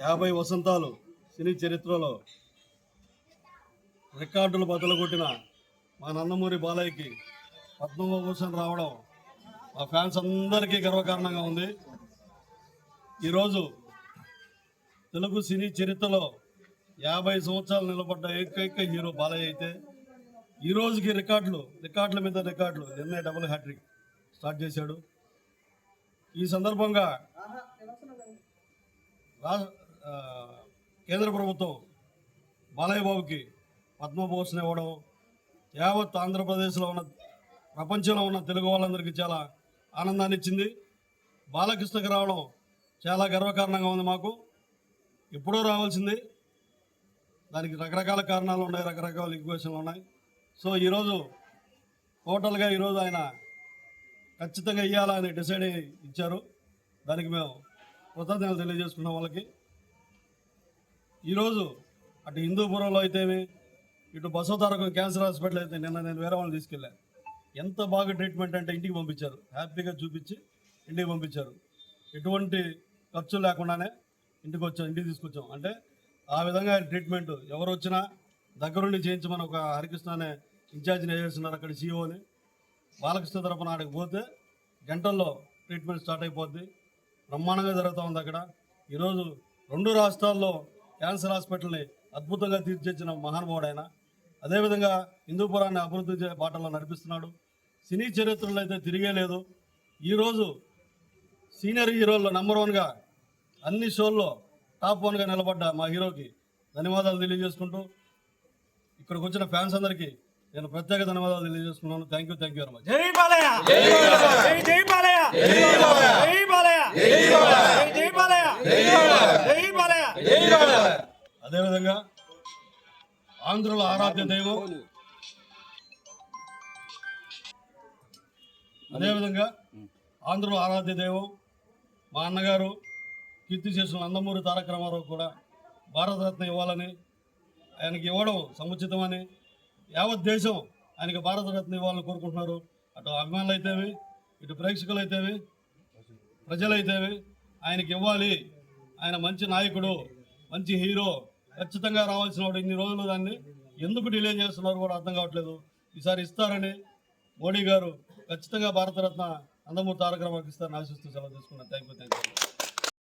యాభై వసంతాలు సినీ చరిత్రలో రికార్డులు బదులు కొట్టిన మా నందమూరి బాలయ్యకి పద్మభూషణ్ రావడం మా ఫ్యాన్స్ అందరికీ గర్వకారణంగా ఉంది. ఈరోజు తెలుగు సినీ చరిత్రలో యాభై సంవత్సరాలు నిలబడ్డ ఏకైక హీరో బాలయ్య అయితే ఈ రోజుకి రికార్డులు రికార్డుల మీద రికార్డులు నిన్నే డబుల్ హ్యాట్రిక్ స్టార్ట్ చేశాడు. ఈ సందర్భంగా రా- కేంద్ర ప్రభుత్వం బాలయ్యబాబుకి పద్మభూషణ్ ఇవ్వడం యావత్ ఆంధ్రప్రదేశ్లో ఉన్న ప్రపంచంలో ఉన్న తెలుగు వాళ్ళందరికీ చాలా ఆనందాన్ని ఇచ్చింది. బాలకృష్ణకి రావడం చాలా గర్వకారణంగా ఉంది మాకు. ఎప్పుడో రావాల్సింది. దానికి రకరకాల కారణాలు ఉన్నాయి రకరకాల ఈక్వేషన్లు ఉన్నాయి. సో ఈరోజు టోటల్గా ఈరోజు ఆయన ఖచ్చితంగా ఇవ్వాలని డిసైడ్ ఇచ్చారు. దానికి మేము కృతజ్ఞతలు తెలియజేసుకున్న వాళ్ళకి. ఈరోజు అటు హిందూపురంలో అయితేమి ఇటు బసవతారకం క్యాన్సర్ హాస్పిటల్ అయితే నిన్న నేను వేరే వాళ్ళని తీసుకెళ్ళాను ఎంత బాగా ట్రీట్మెంట్ అంటే ఇంటికి పంపించారు. హ్యాపీగా చూపించి ఇంటికి పంపించారు. ఎటువంటి ఖర్చు లేకుండానే ఇంటికి వచ్చాం ఇంటికి తీసుకొచ్చాం. అంటే ఆ విధంగా ట్రీట్మెంట్ ఎవరు వచ్చినా దగ్గరుండి చేయించమని ఒక హరికృష్ణ అనే ఇన్ఛార్జిని వేసేస్తున్నారు అక్కడ సీఓని బాలకృష్ణ తరపున ఆడికి పోతే గంటల్లో ట్రీట్మెంట్ స్టార్ట్ అయిపోద్ది. బ్రహ్మాండంగా జరుగుతూ ఉంది అక్కడ. ఈరోజు రెండు రాష్ట్రాల్లో క్యాన్సర్ హాస్పిటల్ని అద్భుతంగా తీర్చిచ్చిన మహానుభావుడు ఆయన అదేవిధంగా హిందూపురాన్ని అభివృద్ధి బాటలో నడిపిస్తున్నాడు. సినీ చరిత్రలో అయితే తిరిగే లేదు. ఈరోజు సీనియర్ హీరోల్లో నెంబర్ వన్గా అన్ని షోల్లో టాప్ వన్గా నిలబడ్డ మా హీరోకి ధన్యవాదాలు తెలియజేసుకుంటూ ఇక్కడికి వచ్చిన ఫ్యాన్స్ అందరికీ నేను ప్రత్యేక ధన్యవాదాలు తెలియజేసుకున్నాను. Thank you thank you very much. జై బాలయ్య. జై జై బాలయ్య. జై బాలయ్య జై బాలయ్య జై బాలయ్య అదేవిధంగా ఆంధ్రుల ఆరాధ్య దైవం. అదేవిధంగా ఆంధ్రుల ఆరాధ్య దైవం మా అన్నగారు కీర్తిశేషులు నందమూరి తారక రామారావు కూడా భారతరత్న ఇవ్వాలని ఆయనకి ఇవ్వడం సముచితమని యావత్ దేశం ఆయనకి భారతరత్న ఇవ్వాలని కోరుకుంటున్నారు. అటు అభిమానులు అయితేవి ఇటు ప్రేక్షకులు అయితేవి ప్రజలైతేవి ఆయనకి ఇవ్వాలి. ఆయన మంచి నాయకుడు. మంచి హీరో ఖచ్చితంగా రావాల్సిన వాడు ఇన్ని రోజులు దాన్ని ఎందుకు డిలే చేస్తున్నారు కూడా అర్థం కావట్లేదు. ఈసారి ఇస్తారని మోడీ గారు ఖచ్చితంగా భారతరత్న అందమూరి తారక రామారావుకి ఇస్తారని ఆశిస్తూ సెలవు తీసుకున్నాను. Thank you thank you.